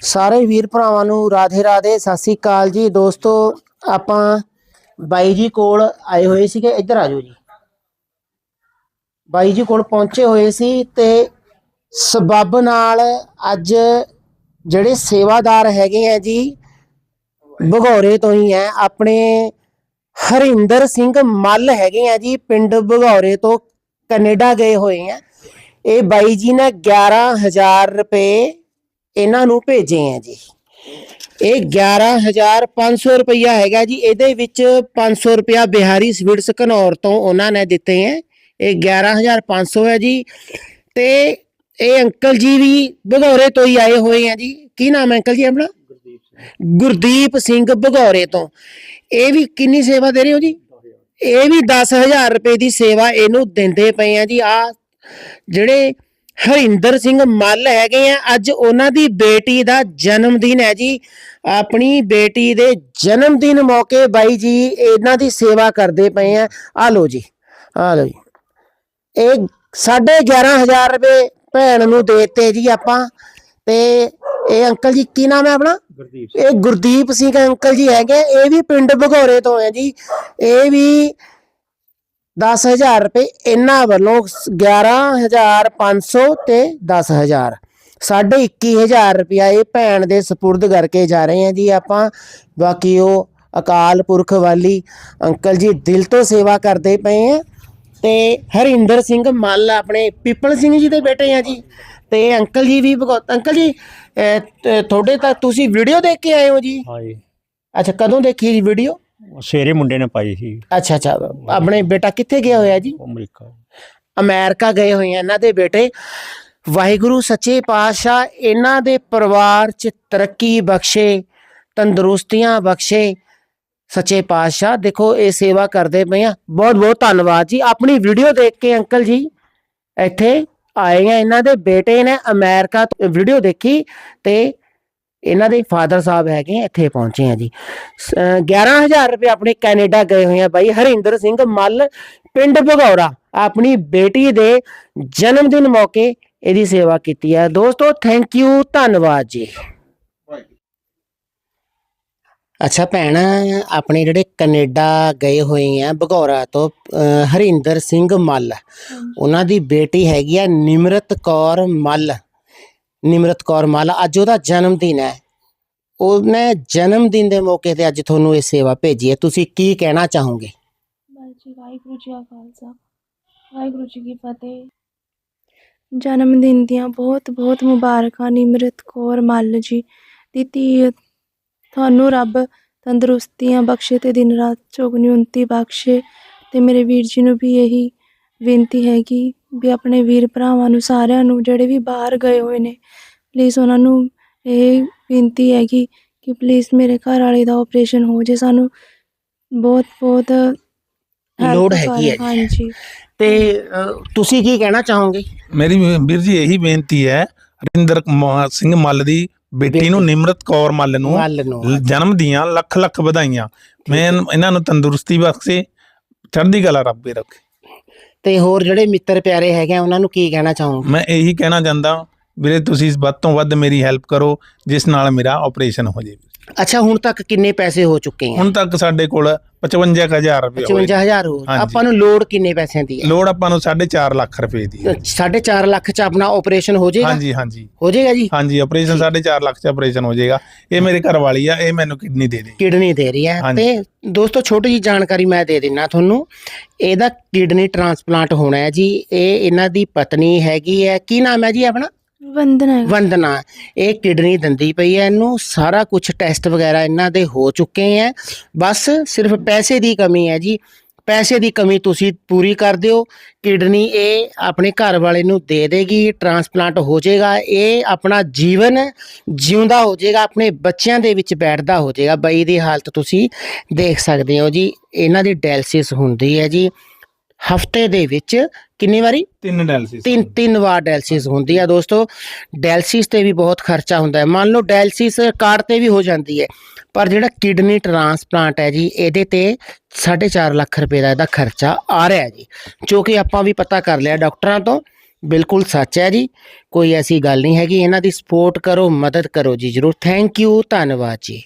ਸਾਰੇ ਵੀਰ ਭਰਾਵਾਂ ਨੂੰ ਰਾਧੇ ਰਾਧੇ, ਸਤਿ ਸ੍ਰੀ ਅਕਾਲ ਜੀ। ਦੋਸਤੋ, ਆਪਾਂ ਬਾਈ ਜੀ ਕੋਲ ਆਏ ਹੋਏ ਸੀਗੇ। ਇੱਧਰ ਆ ਜਾਓ ਜੀ। ਬਾਈ ਜੀ ਕੋਲ ਪਹੁੰਚੇ ਹੋਏ ਸੀ ਤੇ ਸਬੱਬ ਨਾਲ ਅੱਜ ਜਿਹੜੇ ਸੇਵਾਦਾਰ ਹੈਗੇ ਆ ਜੀ, ਭਗੌਰੇ ਤੋਂ ਹੀ ਹੈ। ਆਪਣੇ ਹਰਿੰਦਰ ਸਿੰਘ ਮੱਲ ਹੈਗੇ ਆ ਜੀ, ਪਿੰਡ ਭਗੌਰੇ ਤੋਂ ਕੈਨੇਡਾ ਗਏ ਹੋਏ ਆ। ਇਹ ਬਾਈ ਜੀ ਨੇ 11000 ਰੁਪਏ ਇਹਨਾਂ ਨੂੰ ਭੇਜੇ ਆ ਜੀ। ਇਹ 11500 ਰੁਪਇਆ ਹੈਗਾ ਜੀ। ਇਹਦੇ ਵਿੱਚ 500 ਰੁਪਇਆ ਬਿਹਾਰੀ ਸਵੀਟਸ ਘਨੌਰ ਤੋਂ ਉਹਨਾਂ ਨੇ ਦਿੱਤੇ ਹੈ ਇਹ 11500 ਹੈ ਜੀ। ਤੇ ਇਹ ਅੰਕਲ ਜੀ ਵੀ ਭਗੌਰੇ ਤੋਂ ਹੀ ਆਏ ਹੋਏ ਆ ਜੀ। ਕੀ ਨਾਮ ਹੈ ਅੰਕਲ ਜੀ ਆਪਣਾ? ਗੁਰਦੀਪ ਸਿੰਘ। ਭਗੌਰੇ ਤੋਂ। ਇਹ ਵੀ ਕਿੰਨੀ ਸੇਵਾ ਦੇ ਰਹੇ ਹੋ ਜੀ? ਇਹ ਵੀ 10000 ਰੁਪਏ ਦੀ ਸੇਵਾ ਇਹਨੂੰ ਦਿੰਦੇ ਪਏ ਆ ਜੀ। ਆ ਜਿਹੜੇ ਹਰਿੰਦਰ ਸਿੰਘ ਮੱਲ ਹੈਗੇ ਆ। ਅੱਜ ਉਹਨਾਂ ਦੀ ਬੇਟੀ ਦਾ ਜਨਮ ਦਿਨ ਹੈ ਜੀ। ਆਪਣੀ ਬੇਟੀ ਦੇ ਜਨਮ ਦਿਨ ਮੌਕੇ ਬਾਈ ਜੀ ਇਹਨਾਂ ਦੀ ਸੇਵਾ ਕਰਦੇ ਪਏ ਆ। ਆ ਲੋ ਜੀ ਆ ਲੋ ਜੀ। ਇਹ 11500 ਰੁਪਏ ਭੈਣ ਨੂੰ ਦੇਤੇ ਜੀ ਆਪਾਂ। ਤੇ ਇਹ ਅੰਕਲ ਜੀ ਕੀ ਨਾਮ ਹੈ ਆਪਣਾ? ਗੁਰਦੀਪ ਇਹ ਗੁਰਦੀਪ ਸਿੰਘ ਅੰਕਲ ਜੀ ਹੈਗੇ ਇਹ ਵੀ ਪਿੰਡ ਭਗੌਰੇ ਤੋਂ ਹੈ ਜੀ। ਇਹ ਵੀ 10000 ਰੁਪਏ ਇਹਨਾਂ ਵੱਲੋਂ 11500 ਤੇ 10000 ਸਾਢੇ 21000 ਰੁਪਇਆ ਇਹ ਭੈਣ ਦੇ ਸਪੁਰਦ ਕਰਕੇ ਜਾ ਰਹੇ ਹਾਂ ਜੀ ਆਪਾਂ। ਬਾਕੀ ਉਹ ਅਕਾਲ ਪੁਰਖ ਵਾਲੀ ਅੰਕਲ ਜੀ ਦਿਲ ਤੋਂ ਸੇਵਾ ਕਰਦੇ ਪਏ ਆ। ਤੇ ਹਰਿੰਦਰ ਸਿੰਘ ਮੱਲ ਆਪਣੇ ਪਿੱਪਲ ਸਿੰਘ ਜੀ ਦੇ ਬੇਟੇ ਆ ਜੀ। ਤੇ ਅੰਕਲ ਜੀ ਵੀ ਭਗਵਤ ਅੰਕਲ ਜੀ ਤ- ਤੁਹਾਡੇ ਤੱਕ ਤੁਸੀਂ ਵੀਡੀਓ ਦੇਖ ਕੇ ਆਏ ਹੋ ਜੀ। ਹਾਂਜੀ। ਅੱਛਾ ਕਦੋਂ ਦੇਖੀ ਜੀ ਵੀਡੀਓ ਸਵੇਰੇ ਮੁੰਡੇ ਨੇ ਪਾਈ ਸੀ। ਅੱਛਾ ਅੱਛਾ। ਆਪਣੇ ਬੇਟਾ ਕਿੱਥੇ ਗਿਆ ਹੋਇਆ ਜੀ? ਉਹ ਅਮਰੀਕਾ। ਅਮਰੀਕਾ ਗਏ ਹੋਏ ਆ ਇਹਨਾਂ ਦੇ ਬੇਟੇ। ਵਾਹਿਗੁਰੂ ਸੱਚੇ ਪਾਤਸ਼ਾਹ ਇਹਨਾਂ ਦੇ ਪਰਿਵਾਰ 'ਚ ਤਰੱਕੀ ਬਖਸ਼ੇ ਤੰਦਰੁਸਤੀਆਂ ਬਖਸ਼ੇ। ਸੱਚੇ ਪਾਤਸ਼ਾਹ ਦੇਖੋ ਇਹ ਸੇਵਾ ਕਰਦੇ ਪਏ ਆ। ਬਹੁਤ ਬਹੁਤ ਧੰਨਵਾਦ ਜੀ। ਆਪਣੀ ਵੀਡੀਓ ਦੇਖ ਕੇ ਅੰਕਲ ਜੀ ਇੱਥੇ ਆਏ ਆ। ਇਹਨਾਂ ਦੇ ਬੇਟੇ ਨੇ ਅਮਰੀਕਾ ਤੋਂ ਵੀਡੀਓ ਦੇਖੀ ਤੇ ਇਹਨਾਂ ਦੇ ਫਾਦਰ ਸਾਹਿਬ ਹੈਗੇ ਇੱਥੇ ਪਹੁੰਚੇ ਆ ਜੀ। ਸ- ਅਹ 11000 ਰੁਪਏ ਆਪਣੇ ਕੈਨੇਡਾ ਗਏ ਹੋਏ ਆ ਬਾਈ ਹਰਿੰਦਰ ਸਿੰਘ ਮੱਲ ਪਿੰਡ ਭਗੌਰਾ ਆਪਣੀ ਬੇਟੀ ਦੇ ਜਨਮ ਦਿਨ ਮੌਕੇ ਇਹਦੀ ਸੇਵਾ ਕੀਤੀ ਹੈ ਦੋਸਤੋ ਥੈਂਕ ਯੂ ਧੰਨਵਾਦ ਜੀ। ਅੱਛਾ ਭੈਣ ਆਪਣੇ ਜਿਹੜੇ ਕੈਨੇਡਾ ਗਏ ਹੋਏ ਆ ਭਗੌਰਾ ਤੋਂ ਹਰਿੰਦਰ ਸਿੰਘ ਮੱਲ ਉਹਨਾਂ ਦੀ ਬੇਟੀ ਹੈਗੀ ਆ ਨਿਮਰਤ ਕੌਰ ਮੱਲ। ਨਿਮਰਤ ਕੌਰ ਮੱਲ, ਅੱਜ ਉਹਦਾ ਜਨਮ ਦਿਨ ਹੈ। ਉਹਨੇ ਜਨਮ ਦਿਨ ਦੇ ਮੌਕੇ ਤੇ ਅੱਜ ਤੁਹਾਨੂੰ ਇਹ ਸੇਵਾ ਭੇਜੀ ਹੈ। ਤੁਸੀਂ ਕੀ ਕਹਿਣਾ ਚਾਹੋਗੇ? ਜੀ, ਵਾਹਿਗੁਰੂ ਜੀ ਕਾ ਖਾਲਸਾ, ਵਾਹਿਗੁਰੂ ਜੀ ਕੀ ਫਤਿਹ। ਜਨਮ ਦਿਨ ਦੀਆਂ ਬਹੁਤ ਬਹੁਤ ਮੁਬਾਰਕਾਂ ਨਿਮਰਤ ਕੌਰ ਮੱਲ ਜੀ ਦੀ ਧੀ। ਤੁਹਾਨੂੰ ਰੱਬ ਤੰਦਰੁਸਤੀਆਂ ਬਖਸ਼ੇ ਤੇ ਦਿਨ ਰਾਤ ਚੌਗਣੀ ਉਨਤੀ ਬਖਸ਼ੇ। ਤੇ ਮੇਰੇ ਵੀਰ ਜੀ ਨੂੰ ਵੀ ਇਹੀ ਬੇਨਤੀ ਹੈ ਕਿ ਵੀ ਆਪਣੇ ਵੀਰ ਭਰਾਵਾਂ ਨੂੰ ਸਾਰਿਆਂ ਨੂੰ ਜਿਹੜੇ ਵੀ ਬਾਹਰ ਗਏ ਹੋਏ ਨੇ ਪਲੀਜ਼ ਉਹਨਾਂ ਨੂੰ ਇਹ ਬੇਨਤੀ ਹੈਗੀ ਕਿ ਪਲੀਜ਼ ਮੇਰੇ ਘਰ ਵਾਲੇ ਦਾ ਆਪਰੇਸ਼ਨ ਹੋ ਜੇ ਸਾਨੂੰ ਬਹੁਤ ਬਹੁਤ help ਲੋੜ ਹੈਗੀ ਹੈ ਜੀ। ਹਾਂਜੀ। ਤੇ ਤੁਸੀਂ ਕੀ ਕਹਿਣਾ ਚਾਹੋਗੇ? ਮੇਰੀ ਵੀਰ ਜੀ ਇਹੀ ਬੇਨਤੀ ਹੈ ਰਿੰਦਰ ਕੁਮਾਰ ਸਿੰਘ ਮੱਲ ਦੀ ਬੇਟੀ ਨੂੰ ਨਿਮਰਤ ਕੌਰ ਮੱਲ ਨੂੰ ਜਨਮ ਦੀਆਂ ਲੱਖ ਲੱਖ ਵਧਾਈਆਂ ਮੈਂ ਇਹਨਾਂ ਨੂੰ ਤੰਦਰੁਸਤੀ ਬਖਸ਼ੇ ਚੜ੍ਹਦੀ ਕਲਾ ਰੱਬੇ ਰੱਖੇ। ਤੇ ਹੋਰ ਜਿਹੜੇ ਮਿੱਤਰ ਪਿਆਰੇ ਹੈਗੇ ਆ, ਉਹਨਾਂ ਨੂੰ ਕੀ ਕਹਿਣਾ ਚਾਹੋਗੇ? ਮੈਂ ਇਹੀ ਕਹਿਣਾ ਚਾਹੁੰਦਾ ਵੀਰੇ, ਤੁਸੀਂ ਵੱਧ ਤੋਂ ਵੱਧ ਮੇਰੀ ਹੈਲਪ ਕਰੋ, ਜਿਸ ਨਾਲ ਮੇਰਾ ਆਪਰੇਸ਼ਨ ਹੋ ਜਾਵੇ। ਅੱਛਾ ਹੁਣ ਤੱਕ ਕਿੰਨੇ ਪੈਸੇ ਹੋ ਚੁੱਕੇ ਆ? ਹੁਣ ਤੱਕ ਸਾਡੇ ਕੋਲ 55000 ਰੁਪਏ ਹੋਏ 55000 ਹੋ ਹਾਂਜੀ। ਆਪਾਂ ਨੂੰ ਲੋੜ ਕਿੰਨੇ ਪੈਸਿਆਂ ਦੀ ਹੈ ਲੋੜ ਆਪਾਂ ਨੂੰ 4.5 ਲੱਖ ਰੁਪਏ ਦੀ ਹੈ। 4.5 ਲੱਖ ਚ ਆਪਣਾ ਆਪਰੇਸ਼ਨ ਹੋ ਜਾਏਗਾ? ਹਾਂਜੀ ਹਾਂਜੀ। ਹੋ ਜਾਏਗਾ ਜੀ? ਹਾਂਜੀ ਆਪਰੇਸ਼ਨ 4.5 ਲੱਖ ਚ ਆਪਰੇਸ਼ਨ ਹੋ ਜਾਏਗਾ। ਇਹ ਮੇਰੇ ਘਰ ਵਾਲੀ ਆ ਇਹ ਮੈਨੂੰ ਕਿਡਨੀ ਦੇ ਦੇ। ਕਿਡਨੀ ਦੇ ਰਹੀ ਹੈ। ਹਾਂਜੀ। ਤੇ ਦੋਸਤੋ ਛੋਟੀ ਜੀ ਜਾਣਕਾਰੀ ਮੈਂ ਦੇ ਦਿੰਨਾ ਤੁਹਾਨੂੰ। ਇਹਦਾ ਕਿਡਨੀ ਟ੍ਰਾਂਸਪਲਾਂਟ ਹੋਣਾ ਹੈ ਜੀ। ਇਹ ਇਹਨਾਂ ਦੀ ਪਤਨੀ ਹੈਗੀ ਹੈ। ਕੀ ਨਾਮ ਹੈ ਜੀ ਆਪਣਾ? ਵੰਦਨਾ ਹੈ। ਵੰਦਨਾ। ਇਹ ਕਿਡਨੀ ਦਿੰਦੀ ਪਈ ਹੈ, ਇਹਨੂੰ ਸਾਰਾ ਕੁਝ ਟੈਸਟ ਵਗੈਰਾ ਇਹਨਾਂ ਦੇ ਹੋ ਚੁੱਕੇ ਹੈ। ਬਸ ਸਿਰਫ ਪੈਸੇ ਦੀ ਕਮੀ ਹੈ ਜੀ। ਪੈਸੇ ਦੀ ਕਮੀ ਤੁਸੀਂ ਪੂਰੀ ਕਰ ਦਿਓ। ਕਿਡਨੀ ਇਹ ਆਪਣੇ ਘਰ ਵਾਲੇ ਨੂੰ ਦੇ ਦੇਗੀ ਟ੍ਰਾਂਸਪਲਾਂਟ ਹੋ ਜਾਏਗਾ। ਇਹ ਆਪਣਾ ਜੀਵਨ ਜਿਉਂਦਾ ਹੋ ਜਾਏਗਾ, ਆਪਣੇ ਬੱਚਿਆਂ ਦੇ ਵਿੱਚ ਬੈਠਦਾ ਹੋ ਜਾਏਗਾ। ਬਈ ਦੀ ਹਾਲਤ ਤੁਸੀਂ ਦੇਖ ਸਕਦੇ ਹੋ ਜੀ। ਇਹਨਾਂ ਦੀ ਡਾਇਲਸਿਸ ਹੁੰਦੀ ਹੈ ਜੀ। ਹਫ਼ਤੇ ਦੇ ਵਿੱਚ ਕਿੰਨੀ ਵਾਰੀ? ਤਿੰਨ ਡਾਇਲਿਸਿਸ ਤਿੰਨ ਤਿੰਨ ਵਾਰ ਡਾਇਲਿਸਿਸ ਹੁੰਦੀ ਆ ਦੋਸਤੋ। ਡਾਇਲਿਸਿਸ ਤੇ ਵੀ ਬਹੁਤ ਖਰਚਾ ਹੁੰਦਾ ਹੈ। ਮੰਨ ਲਓ ਡਾਇਲਿਸਿਸ ਕਾਰਡ ਤੇ ਵੀ ਹੋ ਜਾਂਦੀ ਹੈ। ਪਰ ਜਿਹੜਾ ਕਿਡਨੀ ਟ੍ਰਾਂਸਪਲਾਂਟ ਹੈ ਜੀ ਇਹਦੇ ਤੇ 4.5 ਲੱਖ ਰੁਪਏ ਦਾ ਇਹਦਾ ਖਰਚਾ ਆ ਰਿਹਾ ਜੀ। ਜੋ ਕਿ ਆਪਾਂ ਵੀ ਪਤਾ ਕਰ ਲਿਆ ਡਾਕਟਰਾਂ ਤੋਂ। ਬਿਲਕੁਲ ਸੱਚ ਹੈ ਜੀ। ਕੋਈ ਐਸੀ ਗੱਲ ਨਹੀਂ ਹੈਗੀ। ਇਹਨਾਂ ਦੀ ਸਪੋਰਟ ਕਰੋ ਮਦਦ ਕਰੋ ਜੀ। ਜਰੂਰ। Thank you. ਧੰਨਵਾਦ ਜੀ।